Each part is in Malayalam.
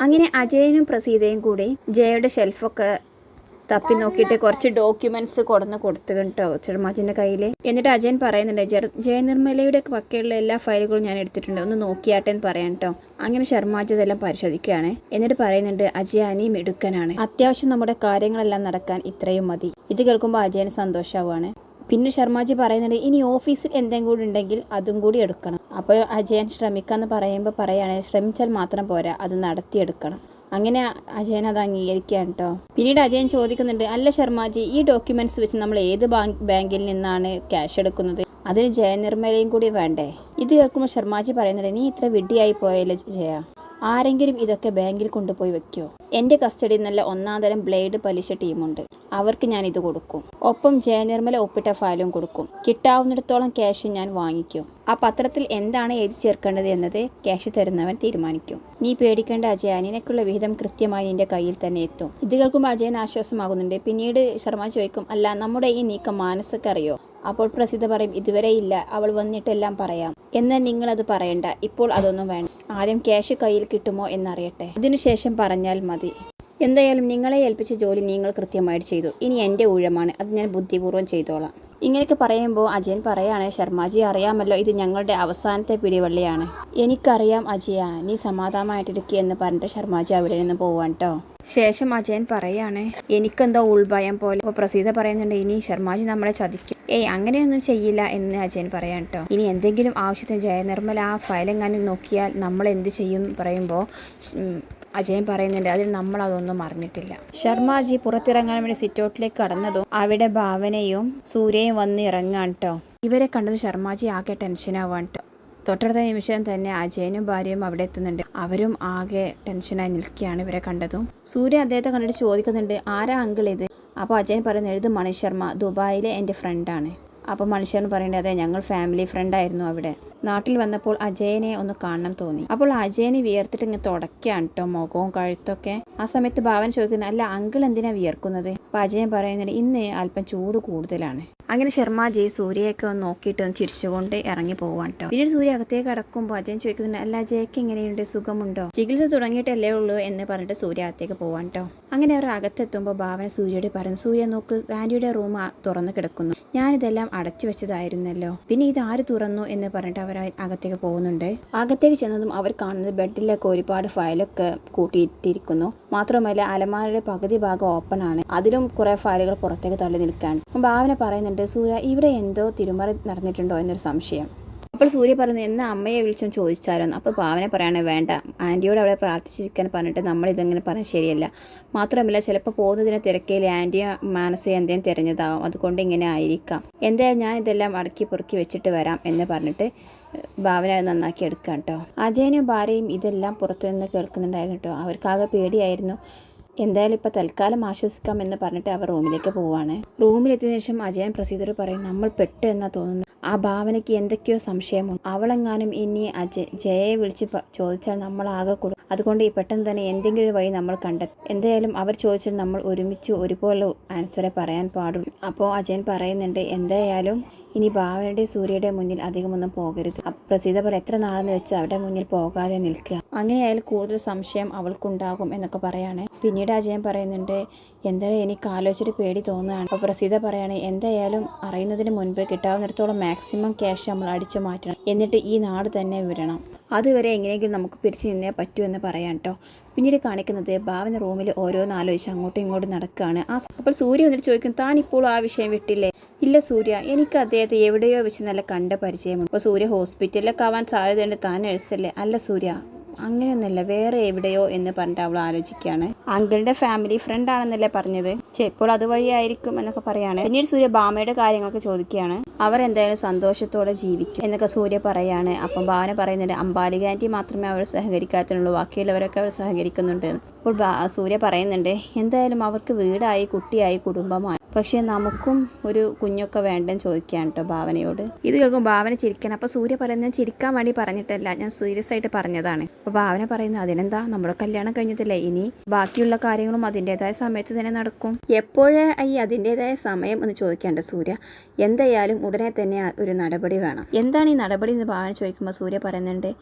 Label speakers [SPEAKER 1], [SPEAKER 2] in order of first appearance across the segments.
[SPEAKER 1] അങ്ങനെ അജയനും പ്രസീതയും കൂടി ജയയുടെ ഷെൽഫൊക്കെ തപ്പി നോക്കിയിട്ട് കുറച്ച് ഡോക്യുമെന്റ്സ് കൊടുന്ന് കൊടുത്തു കേട്ടോ ചെറുമാജിന്റെ കയ്യിൽ എന്നിട്ട് അജയൻ പറയുന്നുണ്ട് ജർ- നിർമ്മലയുടെ പക്കയുള്ള എല്ലാ ഫയലുകളും ഞാൻ എടുത്തിട്ടുണ്ട്. ഒന്ന് നോക്കിയാട്ടെ എന്ന് പറയാൻ കേട്ടോ അങ്ങനെ ശർമാജി ഇതെല്ലാം പരിശോധിക്കുകയാണ്. എന്നിട്ട് പറയുന്നുണ്ട് അജയാനി മിടുക്കനാണ്. അത്യാവശ്യം നമ്മുടെ കാര്യങ്ങളെല്ലാം നടക്കാൻ ഇത്രയും മതി. ഇത് കേൾക്കുമ്പോൾ അജയന് സന്തോഷമാവുകയാണ് പിന്നെ ശർമാജി പറയുന്നുണ്ട് ഇനി ഓഫീസിൽ എന്തെങ്കിലും കൂടി ഉണ്ടെങ്കിൽ അതും കൂടി എടുക്കണം. അപ്പോൾ അജയൻ ശ്രമിക്കാന്ന് പറയുമ്പോൾ പറയുകയാണെങ്കിൽ ശ്രമിച്ചാൽ മാത്രം പോരാ അത് നടത്തിയെടുക്കണം. അങ്ങനെ അജയൻ അത് അംഗീകരിക്കുകയാണ് കേട്ടോ. പിന്നീട് അജയൻ ചോദിക്കുന്നുണ്ട് അല്ല ശർമാജി ഈ ഡോക്യുമെന്റ്സ് വെച്ച് നമ്മൾ ഏത് ബാങ്കിൽ നിന്നാണ് ക്യാഷ് എടുക്കുന്നത്? അതിന് ജയനിർമ്മലയും കൂടി വേണ്ടേ? ഇത് കേൾക്കുമ്പോൾ ശർമാജി പറയുന്നുണ്ട് നീ ഇത്ര വിഡ്ഢിയായി പോയല്ലേ ജയ? ആരെങ്കിലും ഇതൊക്കെ ബാങ്കിൽ കൊണ്ടുപോയി വെക്കോ? എന്റെ കസ്റ്റഡിയിൽ നല്ല ഒന്നാം ബ്ലേഡ് പലിശ ടീമുണ്ട്. അവർക്ക് ഞാൻ ഇത് കൊടുക്കും. ഒപ്പം ജയനിർമ്മല ഒപ്പിട്ട ഫയലും കൊടുക്കും. കിട്ടാവുന്നിടത്തോളം ക്യാഷ് ഞാൻ വാങ്ങിക്കും. ആ പത്രത്തിൽ എന്താണ് എഴുതി ചേർക്കേണ്ടത് എന്നത് ക്യാഷ് തരുന്നവൻ തീരുമാനിക്കും. നീ പേടിക്കേണ്ട അജയ നിനക്കുള്ള വിഹിതം കൃത്യമായി നിന്റെ കയ്യിൽ തന്നെ എത്തും. ഇത് കേൾക്കുമ്പോൾ അജയൻ ആശ്വാസമാകുന്നുണ്ട്. പിന്നീട് ശർമ്മ ചോദിക്കും അല്ല നമ്മുടെ ഈ നീക്കം മാനസക്കറിയോ? അപ്പോൾ പ്രസിദ്ധ പറയും ഇതുവരെ ഇല്ല അവൾ വന്നിട്ടെല്ലാം പറയാം. എന്നാൽ അത് പറയണ്ട ഇപ്പോൾ അതൊന്നും വേണം ആദ്യം ക്യാഷ് കയ്യിൽ കിട്ടുമോ എന്നറിയട്ടെ. അതിനുശേഷം പറഞ്ഞാൽ മതി. എന്തായാലും നിങ്ങളെ ഏൽപ്പിച്ച ജോലി നിങ്ങൾ കൃത്യമായിട്ട് ചെയ്തു. ഇനി എന്റെ ഊഴമാണ്. അത് ഞാൻ ബുദ്ധിപൂർവം ചെയ്തോളാം. ഇങ്ങനെയൊക്കെ പറയുമ്പോൾ അജയൻ പറയാണ് ശർമാജി അറിയാമല്ലോ ഇത് ഞങ്ങളുടെ അവസാനത്തെ പിടിവള്ളിയാണ്. എനിക്കറിയാം അജയ നീ സമാധാനമായിട്ടിരിക്കുക എന്ന് പറഞ്ഞിട്ട് ശർമാജി അവിടെ നിന്ന് പോവാൻ കേട്ടോ ശേഷം അജയൻ പറയാണ് എനിക്കെന്തോ ഉൾഭയം പോലെ. ഇപ്പോൾ പ്രസീത പറയുന്നുണ്ട് ഇനി ശർമാജി നമ്മളെ ചതിക്കും. ഏയ് അങ്ങനെയൊന്നും ചെയ്യില്ല എന്ന് അജയൻ പറയാൻ കേട്ടോ ഇനി എന്തെങ്കിലും ആവശ്യത്തിന് ജയനിർമ്മല ആ ഫയലെങ്ങാനും നോക്കിയാൽ നമ്മൾ എന്ത് ചെയ്യും പറയുമ്പോൾ അജയൻ പറയുന്നുണ്ട് അതിൽ നമ്മൾ അതൊന്നും അറിഞ്ഞിട്ടില്ല ശർമാജി പുറത്തിറങ്ങാൻ വേണ്ടി സിറ്റൗട്ടിലേക്ക് കടന്നതും അവിടെ ഭാവനയും സൂര്യയും വന്ന് ഇറങ്ങാൻ കേട്ടോ ഇവരെ കണ്ടത് ശർമാജി ആകെ ടെൻഷനാവാൻ കേട്ടോ തൊട്ടടുത്ത നിമിഷം തന്നെ അജയനും ഭാര്യയും അവിടെ എത്തുന്നുണ്ട്. അവരും ആകെ ടെൻഷനായി നിൽക്കുകയാണ് ഇവരെ കണ്ടതും. സൂര്യ അദ്ദേഹത്തെ കണ്ടിട്ട് ചോദിക്കുന്നുണ്ട് ആരാ അങ്കിൾ ഇത്? അപ്പോൾ അജയൻ പറയുന്നത് മണി ശർമ്മ ദുബായിലെ എന്റെ ഫ്രണ്ടാണ് അപ്പോൾ മനുഷ്യൻ പറയേണ്ടത് അതെ ഞങ്ങൾ ഫാമിലി ഫ്രണ്ട് ആയിരുന്നു അവിടെ. നാട്ടിൽ വന്നപ്പോൾ അജയനെ ഒന്ന് കാണണം തോന്നി. അപ്പോൾ അജയനെ വിയർത്തിട്ട് ഇങ്ങനെ തുടക്കുകയാണ് കേട്ടോ മുഖവും കഴുത്തൊക്കെ. ആ സമയത്ത് ഭാവൻ ചോദിക്കുന്നത് അല്ല അങ്കിൾ എന്തിനാ വിയർക്കുന്നത്? അപ്പോൾ അജയൻ പറയുന്നുണ്ട് ഇന്ന് അല്പം ചൂട് കൂടുതലാണ്. അങ്ങനെ ശർമാജി സൂര്യയൊക്കെ ഒന്ന് നോക്കിയിട്ട് ഒന്ന് ചിരിച്ചുകൊണ്ട് ഇറങ്ങി പോവാൻ കേട്ടോ പിന്നീട് സൂര്യ അകത്തേക്ക് കടക്കുമ്പോൾ അജയൻ ചോദിക്കുന്നുണ്ട് അല്ല അജയ്ക്ക് എങ്ങനെയുണ്ട്? സുഖമുണ്ടോ? ചികിത്സ തുടങ്ങിയിട്ടല്ലേ ഉള്ളൂ എന്ന് പറഞ്ഞിട്ട് സൂര്യ അകത്തേക്ക് പോവാൻ കേട്ടോ അങ്ങനെ അവർ അകത്തെത്തുമ്പോൾ ഭാവന സൂര്യയോട് പറയുന്നു സൂര്യ നോക്ക് ആന്റിയുടെ റൂം തുറന്നു കിടക്കുന്നു. ഞാനിതെല്ലാം അടച്ചു വെച്ചതായിരുന്നല്ലോ. പിന്നെ ഇത് ആര് തുറന്നു? എന്ന് പറഞ്ഞിട്ട് അവർ അകത്തേക്ക് പോകുന്നുണ്ട്. അകത്തേക്ക് ചെന്നതും അവർ കാണുന്നത് ബെഡിലൊക്കെ ഒരുപാട് ഫയലൊക്കെ കൂട്ടിയിട്ടിരിക്കുന്നു. മാത്രമല്ല അലമാരയുടെ പകുതി ഭാഗം ഓപ്പൺ ആണ്. അതിലും കുറെ ഫയലുകൾ പുറത്തേക്ക് തള്ളി അപ്പം ഭാവന പറയുന്നുണ്ട് സൂര്യ ഇവിടെ എന്തോ തിരുമറി നടന്നിട്ടുണ്ടോ എന്നൊരു സംശയം. അപ്പോൾ സൂര്യ പറഞ്ഞു എന്നാ അമ്മയെ വിളിച്ചൊന്ന് ചോദിച്ചാലോന്ന് അപ്പോൾ ഭാവന പറയണേ വേണ്ട. ആന്റിയോട് അവിടെ പ്രാർത്ഥിച്ചിരിക്കാൻ പറഞ്ഞിട്ട് നമ്മൾ ഇതെങ്ങനെ പറയാൻ ശരിയല്ല. മാത്രമല്ല ചിലപ്പോൾ പോകുന്നതിന് തിരക്കയിൽ ആന്റിയോ മാനസിക എന്തെങ്കിലും തിരഞ്ഞതാവും. അതുകൊണ്ട് ഇങ്ങനെ ആയിരിക്കാം. എന്തായാലും ഞാൻ ഇതെല്ലാം അടക്കി പൊറുക്കി വെച്ചിട്ട് വരാം എന്ന് പറഞ്ഞിട്ട് ഭാവന നന്നാക്കി എടുക്കാം കേട്ടോ. അജയനും ഭാര്യയും ഇതെല്ലാം പുറത്തുനിന്ന് കേൾക്കുന്നുണ്ടായിരുന്നു കേട്ടോ. അവർക്കാകെ പേടിയായിരുന്നു. എന്തായാലും ഇപ്പോൾ തൽക്കാലം ആശ്വസിക്കാം എന്ന് പറഞ്ഞിട്ട് അവർ റൂമിലേക്ക് പോവാണ്. റൂമിലെത്തിയ ശേഷം അജയൻ പ്രസീതർ പറയും നമ്മൾ പെട്ടെന്നാണ് തോന്നുന്നത്. തോന്നുന്നു ആ ഭാവനയ്ക്ക് എന്തൊക്കെയോ സംശയമുണ്ട്. അവളെങ്ങാനും ഇനി അജയ് ജയയെ വിളിച്ച് ചോദിച്ചാൽ നമ്മൾ ആകെ കൊടുക്കും അതുകൊണ്ട് ഈ പെട്ടെന്ന് തന്നെ എന്തെങ്കിലും ഒരു വഴി നമ്മൾ കണ്ടെത്തും. എന്തായാലും അവർ ചോദിച്ചാൽ നമ്മൾ ഒരുമിച്ച് ഒരുപോലെ ആൻസറെ പറയാൻ പാടുള്ളൂ. അപ്പോൾ അജയൻ പറയുന്നുണ്ട് എന്തായാലും ഇനി ഭാവനയുടെ സൂര്യയുടെ മുന്നിൽ അധികമൊന്നും പോകരുത്. അപ്പൊ പ്രസീത പോലെ എത്ര നാളെന്ന് വെച്ച് അവരുടെ മുന്നിൽ പോകാതെ നിൽക്കുക. അങ്ങനെയായാൽ കൂടുതൽ സംശയം അവൾക്കുണ്ടാകും എന്നൊക്കെ പറയാണ്. പിന്നീട് അജയൻ പറയുന്നുണ്ട് എന്തായാലും എനിക്ക് ആലോചിച്ചിട്ട് പേടി തോന്നുകയാണ്. അപ്പോൾ പ്രസീത പറയാണ് എന്തായാലും അറിയുന്നതിന് മുൻപ് കിട്ടാവുന്നിടത്തോളം മാക്സിമം ക്യാഷ് നമ്മൾ അടിച്ചു മാറ്റണം. എന്നിട്ട് ഈ നാട് തന്നെ വിടണം. അതുവരെ എങ്ങനെയെങ്കിലും നമുക്ക് പിരിച്ചു നിന്നേ പറ്റൂ എന്ന് പറയാം കേട്ടോ പിന്നീട് കാണിക്കുന്നത് ഭാവന റൂമിൽ ഓരോന്ന് ആലോചിച്ച് അങ്ങോട്ടും ഇങ്ങോട്ടും നടക്കുകയാണ് ആ അപ്പോൾ സൂര്യ വന്നിട്ട് ചോദിക്കും താൻ ഇപ്പോൾ ആ വിഷയം വിട്ടില്ലേ? ഇല്ല സൂര്യ എനിക്ക് അദ്ദേഹത്തെ എവിടെയോ വെച്ച് നല്ല കണ്ട പരിചയമുണ്ട്. അപ്പോൾ സൂര്യ ഹോസ്പിറ്റലിലൊക്കെ ആവാൻ സാധ്യതയുണ്ട് താൻ നഴ്സല്ലേ അല്ല? സൂര്യ അങ്ങനെയൊന്നുമല്ല വേറെ എവിടെയോ എന്ന് പറഞ്ഞിട്ട് അവൾ ആലോചിക്കുകയാണ്. അങ്കിളിന്റെ ഫാമിലി ഫ്രണ്ട് ആണെന്നല്ലേ പറഞ്ഞത്? ചിലപ്പോൾ അതുവഴിയായിരിക്കും എന്നൊക്കെ പറയാണ്. പിന്നീട് സൂര്യ ബാമയുടെ കാര്യങ്ങളൊക്കെ ചോദിക്കുകയാണ്. അവർ എന്തായാലും സന്തോഷത്തോടെ ജീവിക്കും എന്നൊക്കെ സൂര്യ പറയാണ്. അപ്പം ഭാവന പറയുന്നുണ്ട് അമ്പാലിക ആന്റി മാത്രമേ അവർ സഹകരിക്കാത്തുള്ളൂ. ബാക്കിയുള്ളവരൊക്കെ അവർ സഹകരിക്കുന്നുണ്ട്. അപ്പോൾ സൂര്യ പറയുന്നുണ്ട് എന്തായാലും അവർക്ക് വീടായി കുട്ടിയായി കുടുംബമായി. പക്ഷേ നമുക്കും ഒരു കുഞ്ഞൊക്കെ വേണ്ടെന്ന് ചോദിക്കുകയാണ് കേട്ടോ ഭാവനയോട്. ഇത് കേൾക്കും ഭാവന ചിരിക്കണം. അപ്പോൾ സൂര്യ പറയുന്നത് ചിരിക്കാൻ വേണ്ടി പറഞ്ഞിട്ടല്ല ഞാൻ സീരിയസ് ആയിട്ട് പറഞ്ഞതാണ്. അപ്പോൾ ഭാവന പറയുന്നത് അതിനെന്താ? നമ്മുടെ കല്യാണം കഴിഞ്ഞതല്ലേ ഇനി ബാക്കിയുള്ള കാര്യങ്ങളും അതിന്റെതായ സമയത്ത് തന്നെ നടക്കും. എപ്പോഴേ ഈ അതിന്റെതായ സമയം എന്ന് ചോദിക്കേണ്ട സൂര്യ. എന്തായാലും ഉടനെ തന്നെ ഒരു നടപടി വേണം. എന്താണ് ഈ നടപടി എന്ന് ഭാവന ചോദിക്കുമ്പോൾ സൂര്യ പറയുന്നുണ്ട്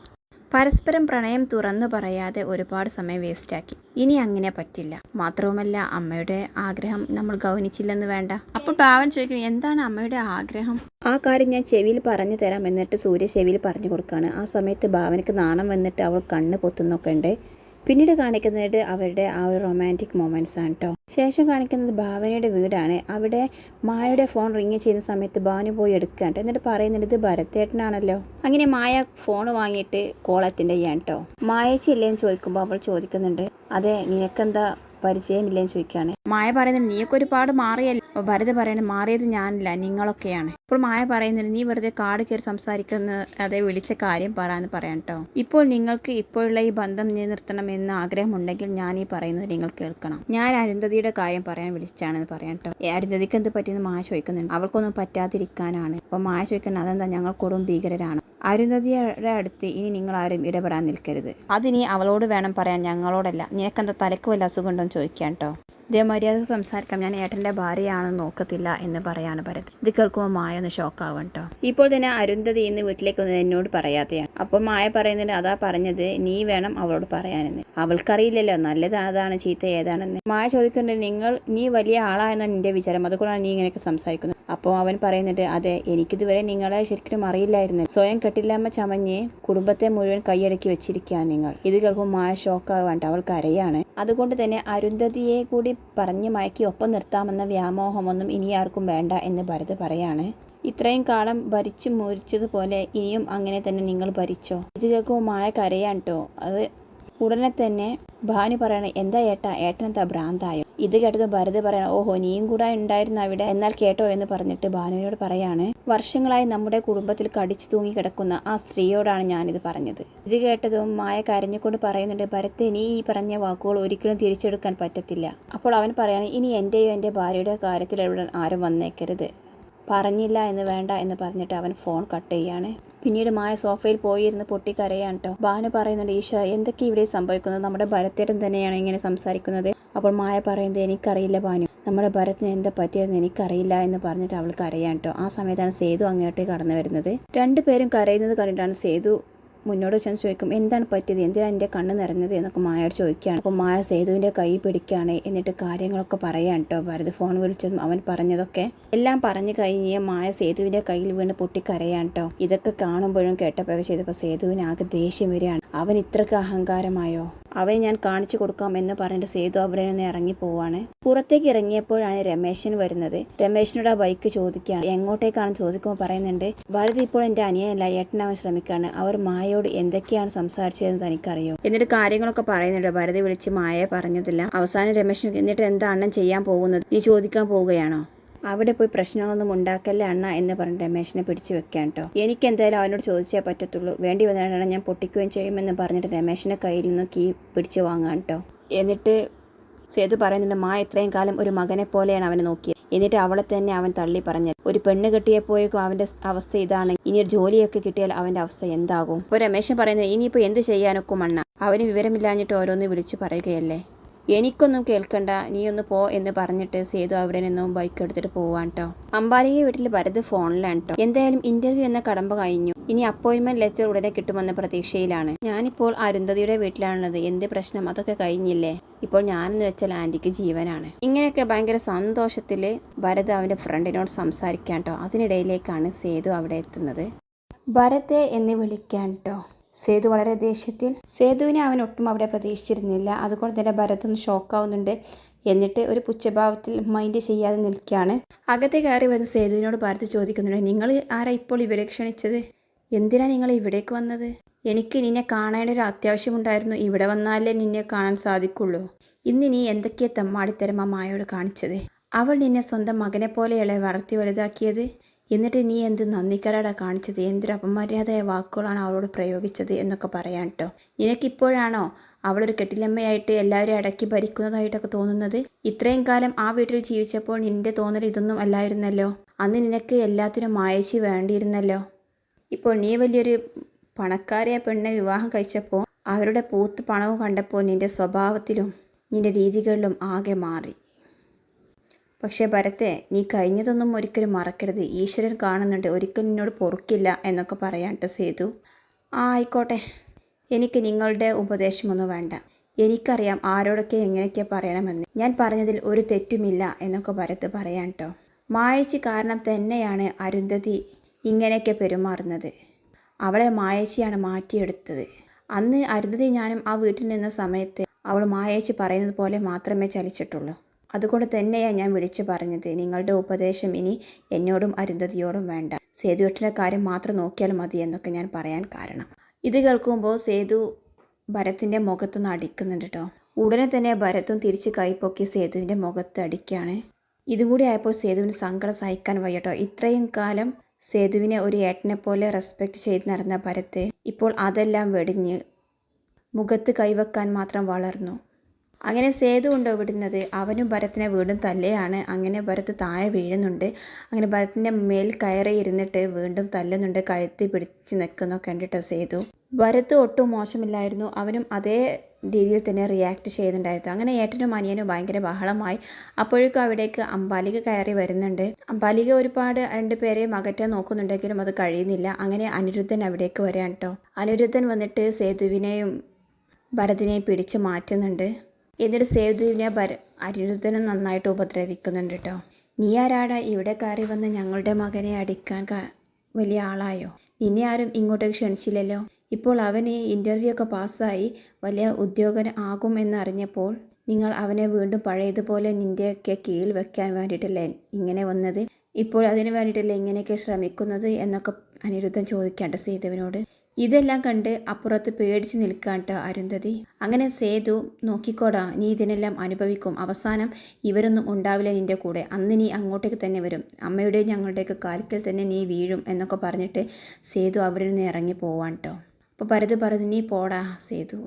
[SPEAKER 1] പരസ്പരം പ്രണയം തുറന്നു പറയാതെ ഒരുപാട് സമയം വേസ്റ്റാക്കി ഇനി അങ്ങനെ പറ്റില്ല. മാത്രവുമല്ല അമ്മയുടെ ആഗ്രഹം നമ്മൾ ഗൗനിച്ചില്ലെന്ന് വേണ്ട. അപ്പോൾ ഭാവൻ ചോദിക്കുന്നു എന്താണ് അമ്മയുടെ ആഗ്രഹം? ആ കാര്യം ഞാൻ ചെവിയിൽ പറഞ്ഞു തരാം എന്നിട്ട് സൂര്യ ചെവിയിൽ പറഞ്ഞു കൊടുക്കുകയാണ് ആ സമയത്ത് ഭാവനക്ക് നാണം വന്നിട്ട് അവൾ കണ്ണ് പൊത്തുന്നൊക്കെ ഉണ്ട്. പിന്നീട് കാണിക്കുന്നത് അവരുടെ ആ ഒരു റൊമാന്റിക് മൊമെന്റ്സ് ആണ് കേട്ടോ ശേഷം കാണിക്കുന്നത് ഭാവനയുടെ വീടാണ്. അവിടെ മായയുടെ ഫോൺ റിങ് ചെയ്യുന്ന സമയത്ത് ഭാവന പോയി എടുക്കുക കേട്ടോ എന്നിട്ട് പറയുന്നത് ഇത് ഭരത്തേട്ടനാണല്ലോ അങ്ങനെ മായ ഫോൺ വാങ്ങിയിട്ട് കോൾ അറ്റൻഡ് ചെയ്യാൻ കേട്ടോ മായച്ചി ചോദിക്കുമ്പോൾ അവൾ ചോദിക്കുന്നുണ്ട് അതെ നിനക്കെന്താ പരിചയമില്ലേന്ന് ചോദിക്കുകയാണ് മായ പറയുന്നുണ്ട് നീയൊക്കെ ഒരുപാട് മാറിയല്ലോ? അപ്പോൾ ഭരത് പറയുന്നത് മാറിയത് ഞാനല്ല നിങ്ങളൊക്കെയാണ്. ഇപ്പോൾ മായ പറയുന്നുണ്ട് നീ വെറുതെ കാട് കയറി സംസാരിക്കുന്ന അതെ വിളിച്ച കാര്യം പറയാന്ന് പറയാം കേട്ടോ ഇപ്പോൾ നിങ്ങൾക്ക് ഇപ്പോഴുള്ള ഈ ബന്ധം നിലനിർത്തണം എന്ന് ആഗ്രഹമുണ്ടെങ്കിൽ ഞാൻ ഈ പറയുന്നത് നിങ്ങൾ കേൾക്കണം. ഞാൻ അരുന്ധതിയുടെ കാര്യം പറയാൻ വിളിച്ചാണെന്ന് പറയാം കേട്ടോ അരുന്ധതിക്ക് എന്ത് പറ്റിയെന്ന് മായ ചോദിക്കുന്നുണ്ട്. അവൾക്കൊന്നും പറ്റാതിരിക്കാനാണ്. അപ്പോൾ മായ ചോദിക്കുന്നത് അതെന്താ ഞങ്ങൾ കൊടും ഭീകരരാണ്? അരുന്ധതിയുടെ അടുത്ത് ഇനി നിങ്ങൾ ആരും ഇടപെടാൻ നിൽക്കരുത്. അതിനി അവളോട് വേണം പറയാൻ ഞങ്ങളോടല്ല. നിനക്കെന്താ തലക്ക് വല്ല അസുഖം ഉണ്ടോ എന്ന് ചോദിക്കാം കേട്ടോ ഇതേ മര്യാദയ്ക്ക് സംസാരിക്കാം. ഞാൻ ഏട്ടന്റെ ഭാര്യയാണെന്ന് നോക്കത്തില്ല എന്ന് പറയാണ് ഭരത് ഇത് കേൾക്കുമ്പോൾ മായ ഒന്ന് ഷോക്കാവും കേട്ടോ ഇപ്പോൾ തന്നെ അരുന്ധതി ഇന്ന് വീട്ടിലേക്ക് വന്നത് എന്നോട് പറയാത്തയാണ് അപ്പോൾ മായ പറയുന്നതിന് അതാ പറഞ്ഞത് നീ വേണം അവളോട് പറയാനെന്ന്. അവൾക്കറിയില്ലല്ലോ നല്ലത് അതാണ് ചീത്ത ഏതാണെന്ന്. മായ ചോദിക്കുന്നുണ്ട് നിങ്ങൾ നീ വലിയ ആളായെന്നാണ് എന്റെ വിചാരം. അതുകൊണ്ടാണ് നീ ഇങ്ങനെയൊക്കെ സംസാരിക്കുന്നത്. അപ്പോൾ അവൻ പറയുന്നുണ്ട് അതെ എനിക്കിതുവരെ നിങ്ങളെ ശരിക്കും അറിയില്ലായിരുന്നു. സ്വയം കെട്ടില്ലാമ്മ ചമഞ്ഞ് കുടുംബത്തെ മുഴുവൻ കൈയടക്കി വെച്ചിരിക്കുകയാണ് നിങ്ങൾ. ഇത് കേൾക്കുമ്പോൾ മായ ഷോക്കാവാണ്ട് അവൾ കരയാണ്. അതുകൊണ്ട് തന്നെ അരുന്ധതിയെ കൂടി പറഞ്ഞ് മയക്കി ഒപ്പം നിർത്താമെന്ന വ്യാമോഹമൊന്നും ഇനി ആർക്കും വേണ്ട എന്ന് ഭരത് പറയാണ്. ഇത്രയും കാലം ഭരിച്ചു മുരിച്ചതുപോലെ ഇനിയും അങ്ങനെ തന്നെ നിങ്ങൾ ഭരിച്ചോ? ഇത് കേൾക്കുമ്പോൾ മായ കരയാണ് കേട്ടോ അത് ഉടനെ തന്നെ ഭാനു പറയണേ എന്താ ഏട്ടാ? ഏട്ടനെന്താ ഭ്രാന്തായോ? ഇത് കേട്ടത് ഭരത് പറയണം ഓഹോ നീയും കൂടെ ഉണ്ടായിരുന്നു അവിടെ? എന്നാൽ കേട്ടോ എന്ന് പറഞ്ഞിട്ട് ഭാനുവിനോട് പറയാണ് വർഷങ്ങളായി നമ്മുടെ കുടുംബത്തിൽ കടിച്ചു തൂങ്ങി കിടക്കുന്ന ആ സ്ത്രീയോടാണ് ഞാനിത് പറഞ്ഞത്. ഇത് കേട്ടതും മായ കരഞ്ഞുകൊണ്ട് പറയുന്നുണ്ട് ഭരത്തെ നീ ഈ പറഞ്ഞ വാക്കുകൾ ഒരിക്കലും തിരിച്ചെടുക്കാൻ പറ്റത്തില്ല. അപ്പോൾ അവൻ പറയാണ് ഇനി എന്റെയോ എന്റെ ഭാര്യയുടെ കാര്യത്തിൽ ഇടപെടാൻ ആരും വന്നേക്കരുത്. പറഞ്ഞില്ല എന്ന് വേണ്ട എന്ന് പറഞ്ഞിട്ട് അവൻ ഫോൺ കട്ട് ചെയ്യാണ്. പിന്നീട് മായ സോഫയിൽ പോയിരുന്ന് പൊട്ടിക്കരയാണ് കേട്ടോ ഭാനു പറയുന്നുണ്ട് ഈശ എന്തൊക്കെ ഇവിടെ സംഭവിക്കുന്നത്? നമ്മുടെ ഭരത്തേട്ടൻ തന്നെയാണ് ഇങ്ങനെ സംസാരിക്കുന്നത്. അപ്പോൾ മായ പറയുന്നത് എനിക്കറിയില്ല ഭാനു നമ്മുടെ ഭരത്തിന് എന്താ പറ്റിയതെന്ന് എനിക്കറിയില്ല എന്ന് പറഞ്ഞിട്ട് അവൾ കരയാണ് കേട്ടോ ആ സമയത്താണ് സേതു അങ്ങോട്ടേക്ക് കടന്നു വരുന്നത്. രണ്ടുപേരും കരയുന്നത് കണ്ടിട്ടാണ് സേതു മുന്നോട്ട് ചെന്ന് ചോദിക്കും എന്താണ് പറ്റിയത്? എന്തിനാണ് എന്റെ കണ്ണ് നിറഞ്ഞത്? എന്നൊക്കെ മായയോട് ചോദിക്കുകയാണ്. അപ്പോൾ മായ സേതുവിന്റെ കൈ പിടിക്കുകയാണ്. എന്നിട്ട് കാര്യങ്ങളൊക്കെ പറയാൻ കേട്ടോ ഭരത് ഫോൺ വിളിച്ചതും അവൻ പറഞ്ഞതൊക്കെ എല്ലാം പറഞ്ഞു കഴിഞ്ഞ് മായ സേതുവിന്റെ കയ്യിൽ വീണ് പൊട്ടിക്കരയാൻ കേട്ടോ ഇതൊക്കെ കാണുമ്പോഴും കേട്ടപ്പോഴൊക്കെ ചെയ്തപ്പോൾ സേതുവിന് ആകെ ദേഷ്യം വരികയാണ്. അവൻ ഇത്രക്ക് അഹങ്കാരമായോ? അവനെ ഞാൻ കാണിച്ചു കൊടുക്കാം എന്ന് പറഞ്ഞിട്ട് സേതു അവിടെ നിന്ന് ഇറങ്ങി പോവാണ്. പുറത്തേക്ക് ഇറങ്ങിയപ്പോഴാണ് രമേശൻ വരുന്നത്. രമേശനോട് ആ ബൈക്ക് ചോദിക്കുകയാണ്. എങ്ങോട്ടേക്കാണ് ചോദിക്കുമ്പോൾ പറയുന്നുണ്ട് ഭാരതി ഇപ്പോൾ എന്റെ അനിയനല്ല ഏട്ടനാവാൻ ശ്രമിക്കുകയാണ്. അവർ മായയോട് എന്തൊക്കെയാണ് സംസാരിച്ചതെന്ന് തനിക്കറിയോ? എന്നിട്ട് കാര്യങ്ങളൊക്കെ പറയുന്നുണ്ട്. ഭാരതി വിളിച്ച് മായയെ പറഞ്ഞതില്ല. അവസാനം രമേശൻ എന്നിട്ട് എന്താണ് ചെയ്യാൻ പോകുന്നത്? നീ ചോദിക്കാൻ പോവുകയാണോ? അവിടെ പോയി പ്രശ്നങ്ങളൊന്നും ഉണ്ടാക്കല്ലേ അണ്ണ എന്ന് പറഞ്ഞ് രമേശിനെ പിടിച്ചു വെക്കാൻ കേട്ടോ എനിക്ക് എന്തായാലും അവനോട് ചോദിച്ചേ പറ്റത്തുള്ളൂ. വേണ്ടി വന്നാലാണ് ഞാൻ പൊട്ടിക്കുകയും ചെയ്യുമെന്ന് പറഞ്ഞിട്ട് രമേശിനെ കയ്യിൽ നിന്ന് കീ പിടിച്ചു വാങ്ങാൻ കേട്ടോ എന്നിട്ട് സേതു പറയുന്നുണ്ട് മാ ഇത്രയും കാലം ഒരു മകനെ പോലെയാണ് അവനെ നോക്കിയത്. എന്നിട്ട് അവളെ തന്നെ അവൻ തള്ളി പറഞ്ഞത്. ഒരു പെണ്ണ് കെട്ടിയപ്പോഴേക്കും അവന്റെ അവസ്ഥ ഇതാണ്. ഇനി ഒരു ജോലിയൊക്കെ കിട്ടിയാൽ അവന്റെ അവസ്ഥ എന്താകും? ഇപ്പോൾ രമേശൻ പറയുന്നത് ഇനിയിപ്പോൾ എന്ത് ചെയ്യാനൊക്കെ മണ്ണ അവന് വിവരമില്ലാഞ്ഞിട്ട് ഓരോന്ന് വിളിച്ചു പറയുകയല്ലേ? എനിക്കൊന്നും കേൾക്കണ്ട നീ ഒന്ന് പോ എന്ന് പറഞ്ഞിട്ട് സേതു അവിടെ നിന്നും ബൈക്ക് എടുത്തിട്ട് പോവാൻ കേട്ടോ അമ്പാലിക വീട്ടിൽ ഭരത് ഫോണിലാണ് കേട്ടോ എന്തായാലും ഇന്റർവ്യൂ എന്ന കടമ്പ കഴിഞ്ഞു. ഇനി അപ്പോയിൻമെന്റ് ലെറ്റർ ഉടനെ കിട്ടുമെന്ന പ്രതീക്ഷയിലാണ്. ഞാനിപ്പോൾ അരുന്ധതിയുടെ വീട്ടിലാണുള്ളത്. എന്ത് പ്രശ്നം? അതൊക്കെ കഴിഞ്ഞില്ലേ? ഇപ്പോൾ ഞാനെന്ന് വെച്ചാൽ ആന്റിക്ക് ജീവനാണ്. ഇങ്ങനെയൊക്കെ ഭയങ്കര സന്തോഷത്തിൽ ഭരത് അവന്റെ ഫ്രണ്ടിനോട് സംസാരിക്കാൻ കേട്ടോ അതിനിടയിലേക്കാണ് സേതു അവിടെ എത്തുന്നത്. ഭരത്തെ എന്ന് വിളിക്കാൻ കേട്ടോ സേതു വളരെ ദേഷ്യത്തിൽ സേതുവിനെ അവൻ ഒട്ടും അവിടെ പ്രതീക്ഷിച്ചിരുന്നില്ല. അതുകൊണ്ട് തന്നെ ഭരത് ഒന്ന് ഷോക്കാവുന്നുണ്ട് എന്നിട്ട് ഒരു പുച്ഛഭാവത്തിൽ മൈൻഡ് ചെയ്യാതെ നിൽക്കുകയാണ്. അകത്തെ കയറി വന്ന് സേതുവിനോട് ഭരത് ചോദിക്കുന്നുണ്ട് നിങ്ങൾ ആരാ ഇപ്പോൾ ഇവിടെ ക്ഷണിച്ചത്? എന്തിനാ നിങ്ങൾ ഇവിടേക്ക് വന്നത്? എനിക്ക് നിന്നെ കാണേണ്ട ഒരു അത്യാവശ്യമുണ്ടായിരുന്നു ഇവിടെ വന്നാലേ നിന്നെ കാണാൻ സാധിക്കുള്ളൂ. ഇന്ന് നീ എന്തൊക്കെയാ തമ്മാടിത്തരം ആ മായോട് കാണിച്ചത്? അവൾ നിന്നെ സ്വന്തം മകനെ പോലെയല്ലേ വളർത്തി വലുതാക്കിയത്? എന്നിട്ട് നീ എന്ത് നന്ദിക്കരട കാണിച്ചത്? എന്തൊരു അപമര്യാദയായ വാക്കുകളാണ് അവളോട് പ്രയോഗിച്ചത് എന്നൊക്കെ പറയാൻ കേട്ടോ നിനക്കിപ്പോഴാണോ അവളൊരു കെട്ടിലമ്മയായിട്ട് എല്ലാവരും അടക്കി ഭരിക്കുന്നതായിട്ടൊക്കെ തോന്നുന്നത്? ഇത്രയും കാലം ആ വീട്ടിൽ ജീവിച്ചപ്പോൾ നിന്റെ തോന്നൽ ഇതൊന്നും അല്ലായിരുന്നല്ലോ. അന്ന് നിനക്ക് എല്ലാത്തിനും മായച്ചി വേണ്ടിയിരുന്നല്ലോ. ഇപ്പോൾ നീ വലിയൊരു പണക്കാരിയ പെണ്ണെ വിവാഹം കഴിച്ചപ്പോൾ അവരുടെ പൂത്ത് പണവും കണ്ടപ്പോൾ നിന്റെ സ്വഭാവത്തിലും നിന്റെ രീതികളിലും ആകെ മാറി. പക്ഷേ ഭരത്തെ നീ കഴിഞ്ഞതൊന്നും ഒരിക്കലും മറക്കരുത്. ഈശ്വരൻ കാണുന്നുണ്ട്. ഒരിക്കലും നിന്നോട് പൊറുക്കില്ല എന്നൊക്കെ പറയാൻ ട്ടോ സേതു. ആ ആയിക്കോട്ടെ. എനിക്ക് നിങ്ങളുടെ ഉപദേശമൊന്നും വേണ്ട. എനിക്കറിയാം ആരോടൊക്കെ എങ്ങനെയൊക്കെ പറയണമെന്ന്. ഞാൻ പറഞ്ഞതിൽ ഒരു തെറ്റുമില്ല എന്നൊക്കെ ഭരത് പറയാൻ കേട്ടോ മായച്ചി കാരണം തന്നെയാണ് അരുന്ധതി ഇങ്ങനെയൊക്കെ പെരുമാറുന്നത്. അവളെ മായച്ചിയാണ് മാറ്റിയെടുത്തത്. അന്ന് അരുന്ധതി ഞാനും ആ വീട്ടിൽ നിന്ന സമയത്ത് അവൾ മായച്ചി പറയുന്നത് പോലെ മാത്രമേ ചലിച്ചിട്ടുള്ളൂ. അതുകൊണ്ട് തന്നെയാണ് ഞാൻ വിളിച്ചു പറഞ്ഞത്. നിങ്ങളുടെ ഉപദേശം ഇനി എന്നോടും അരുന്ധതിയോടും വേണ്ട. സേതുവേട്ടന്റെ കാര്യം മാത്രം നോക്കിയാൽ മതി എന്നൊക്കെ ഞാൻ പറയാൻ കാരണം. ഇത് കേൾക്കുമ്പോൾ സേതു ഭരത്തിന്റെ മുഖത്തൊന്ന് അടിക്കുന്നുണ്ട് കേട്ടോ. ഉടനെ തന്നെ ഭരത്തും തിരിച്ച് കൈപ്പൊക്കി സേതുവിന്റെ മുഖത്ത് അടിക്കുകയാണ്. ഇതും കൂടി ആയപ്പോൾ സേതുവിന് സങ്കടം സഹിക്കാൻ വയ്യട്ടോ ഇത്രയും കാലം സേതുവിനെ ഒരു ഏട്ടനെ പോലെ റെസ്പെക്റ്റ് ചെയ്ത് നടന്ന ഭരത്ത് ഇപ്പോൾ അതെല്ലാം വെടിഞ്ഞ് മുഖത്ത് കൈവെക്കാൻ മാത്രം വളർന്നു. അങ്ങനെ സേതു ഉണ്ടോ വിടുന്നത് അവനും ഭരത്തിനെ വീണ്ടും തല്ലുകയാണ്. അങ്ങനെ ഭരത്ത് താഴെ വീഴുന്നുണ്ട്. അങ്ങനെ ഭരത്തിന്റെ മേൽ കയറി ഇരുന്നിട്ട് വീണ്ടും തല്ലുന്നുണ്ട്. കഴുത്തി പിടിച്ച് നിൽക്കുന്നൊക്കെ കണ്ടിട്ട് സേതു? ഭരത്ത് ഒട്ടും മോശമില്ലായിരുന്നു. അവനും അതേ രീതിയിൽ തന്നെ റിയാക്ട് ചെയ്യുന്നുണ്ടായിരുന്നു. അങ്ങനെ ഏട്ടനും അനിയനും ഭയങ്കര ബഹളമായി. അപ്പോഴേക്കും അവിടേക്ക് അമ്പാലിക കയറി വരുന്നുണ്ട്. അമ്പാലിക ഒരുപാട് രണ്ടുപേരെയും അകറ്റാൻ നോക്കുന്നുണ്ടെങ്കിലും അത് കഴിയുന്നില്ല. അങ്ങനെ അനിരുദ്ധൻ അവിടേക്ക് വരാൻ കേട്ടോ അനിരുദ്ധൻ വന്നിട്ട് സേതുവിനെയും ഭരതിനെയും പിടിച്ച് മാറ്റുന്നുണ്ട്. എന്നിട്ട് സേതുവിനെ ഭര അനിരുദ്ധനും നന്നായിട്ട് ഉപദ്രവിക്കുന്നുണ്ട് കേട്ടോ നീ ആരാടാ? ഇവിടെ കയറി വന്ന് ഞങ്ങളുടെ മകനെ അടിക്കാൻ വലിയ ആളായോ? നിന്നെ ആരും ഇങ്ങോട്ടേക്ക് ക്ഷണിച്ചില്ലല്ലോ? ഇപ്പോൾ അവന് ഇന്റർവ്യൂ ഒക്കെ പാസ്സായി. വലിയ ഉദ്യോഗൻ ആകും എന്നറിഞ്ഞപ്പോൾ നിങ്ങൾ അവനെ വീണ്ടും പഴയതുപോലെ നിന്റെയൊക്കെ കീഴിൽ വെക്കാൻ വേണ്ടിയിട്ടല്ലേ ഇങ്ങനെ വന്നത്? ഇപ്പോൾ അതിന് വേണ്ടിയിട്ടല്ലേ ഇങ്ങനെയൊക്കെ ശ്രമിക്കുന്നത് എന്നൊക്കെ അനിരുദ്ധൻ ചോദിക്കാണ്ട് സേതുവിനോട്. ഇതെല്ലാം കണ്ട് അപ്പുറത്ത് പേടിച്ച് നിൽക്കാണ്ട് അരുന്ധതി. അങ്ങനെ സേതു നോക്കിക്കോടാ നീ ഇതിനെല്ലാം അനുഭവിക്കും. അവസാനം ഇവരൊന്നും ഉണ്ടാവില്ല നിന്റെ കൂടെ. അന്ന് നീ അങ്ങോട്ടേക്ക് തന്നെ വരും. അമ്മയുടെയും ഞങ്ങളുടെയൊക്കെ കാൽക്കൽ തന്നെ നീ വീഴും എന്നൊക്കെ പറഞ്ഞിട്ട് സേതു അവിടെ നിന്ന് ഇറങ്ങി പോവാൻ കേട്ടോ അപ്പോൾ പരത് പറഞ്ഞു നീ പോടാ സേതു.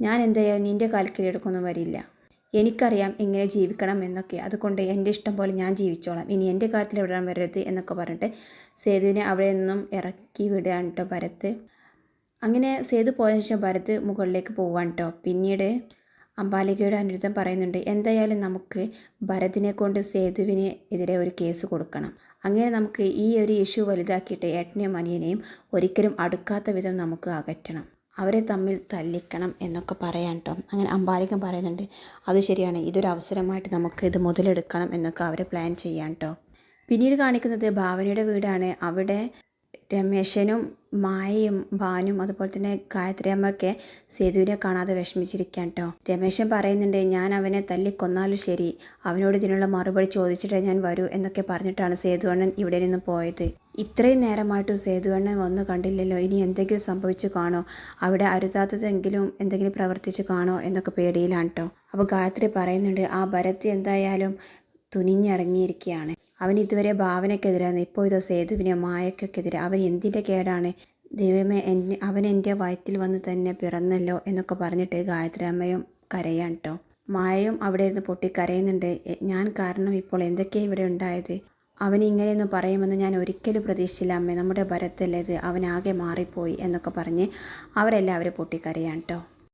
[SPEAKER 1] ഞാൻ എന്തായാലും നിന്റെ കാൽക്കലെടുക്കൊന്നും വരില്ല. എനിക്കറിയാം എങ്ങനെ ജീവിക്കണം എന്നൊക്കെ. അതുകൊണ്ട് എന്റെ ഇഷ്ടം പോലെ ഞാൻ ജീവിച്ചോളാം. ഇനി എന്റെ കാര്യത്തിൽ എവിടെയാണ് വരരുത് എന്നൊക്കെ പറഞ്ഞിട്ട് സേതുവിനെ അവിടെ നിന്നും ഇറക്കി വിടുകയാണ് കേട്ടോ ഭരത്. അങ്ങനെ സേതു പോയതിനു ശേഷം ഭരത് മുകളിലേക്ക് പോവാൻ കേട്ടോ. പിന്നീട് അംബാലികയുടെ അനിരുദ്ധം പറയുന്നുണ്ട് എന്തായാലും നമുക്ക് ഭരതിനെ കൊണ്ട് സേതുവിന് എതിരെ ഒരു കേസ് കൊടുക്കണം. അങ്ങനെ നമുക്ക് ഈ ഒരു ഇഷ്യൂ വലുതാക്കിയിട്ട് ഏട്ടനെയും അനിയനെയും ഒരിക്കലും അടുക്കാത്ത വിധം നമുക്ക് അകറ്റണം. അവരെ തമ്മിൽ തല്ലിക്കണം എന്നൊക്കെ പറയാൻ കേട്ടോ അങ്ങനെ അമ്പാലികം പറയുന്നുണ്ട് അത് ശരിയാണ് ഇതൊരു അവസരമായിട്ട് നമുക്ക് ഇത് മുതലെടുക്കണം എന്നൊക്കെ അവരെ പ്ലാൻ ചെയ്യാൻ കേട്ടോ പിന്നീട് കാണിക്കുന്നത് ഭാവനയുടെ വീടാണ്. അവിടെ രമേശനും മായയും ഭാനും അതുപോലെ തന്നെ ഗായത്രി അമ്മയൊക്കെ സേതുവിനെ കാണാതെ വിഷമിച്ചിരിക്കാൻ കേട്ടോ രമേശൻ പറയുന്നുണ്ട് ഞാൻ അവനെ തല്ലിക്കൊന്നാലും ശരി അവനോട് ഇതിനുള്ള മറുപടി ചോദിച്ചിട്ടേ ഞാൻ വരൂ എന്നൊക്കെ പറഞ്ഞിട്ടാണ് സേതുവണ്ണൻ ഇവിടെ നിന്ന് പോയത്. ഇത്രയും നേരമായിട്ടും സേതുവണ്ണൻ വന്നു കണ്ടില്ലല്ലോ ഇനി എന്തെങ്കിലും സംഭവിച്ചു കാണോ? അവിടെ അരുതാത്തതെങ്കിലും എന്തെങ്കിലും പ്രവർത്തിച്ചു കാണോ എന്നൊക്കെ പേടിയിലാണ് കേട്ടോ അപ്പോൾ ഗായത്രി പറയുന്നുണ്ട് ആ ഭരത് എന്തായാലും തുനിഞ്ഞിറങ്ങിയിരിക്കുകയാണ്. അവൻ ഇതുവരെ ഭാവനയ്ക്കെതിരാണ് ഇപ്പോൾ ഇത് സേതുവിനെ മായക്കെതിരെ അവൻ എന്തിന്റെ കേടാണ്? ദൈവമേ എന്നെ അവൻ എന്റെ വയറ്റിൽ വന്ന് തന്നെ പിറന്നല്ലോ എന്നൊക്കെ പറഞ്ഞിട്ട് ഗായത്രി അമ്മയും കരയാണ് കേട്ടോ മായയും അവിടെ ഇരുന്ന് പൊട്ടി കരയുന്നുണ്ട് ഞാൻ കാരണം ഇപ്പോൾ എന്തൊക്കെയാണ് ഇവിടെ ഉണ്ടായത്? അവൻ ഇങ്ങനെയൊന്നും പറയുമെന്ന് ഞാൻ ഒരിക്കലും പ്രതീക്ഷിച്ചില്ല അമ്മേ. നമ്മുടെ ഭരത്തല്ലേ ഇത് അവനാകെ മാറിപ്പോയി എന്നൊക്കെ പറഞ്ഞ് അവരെല്ലാവരും പൊട്ടിക്കരയാണ് കേട്ടോ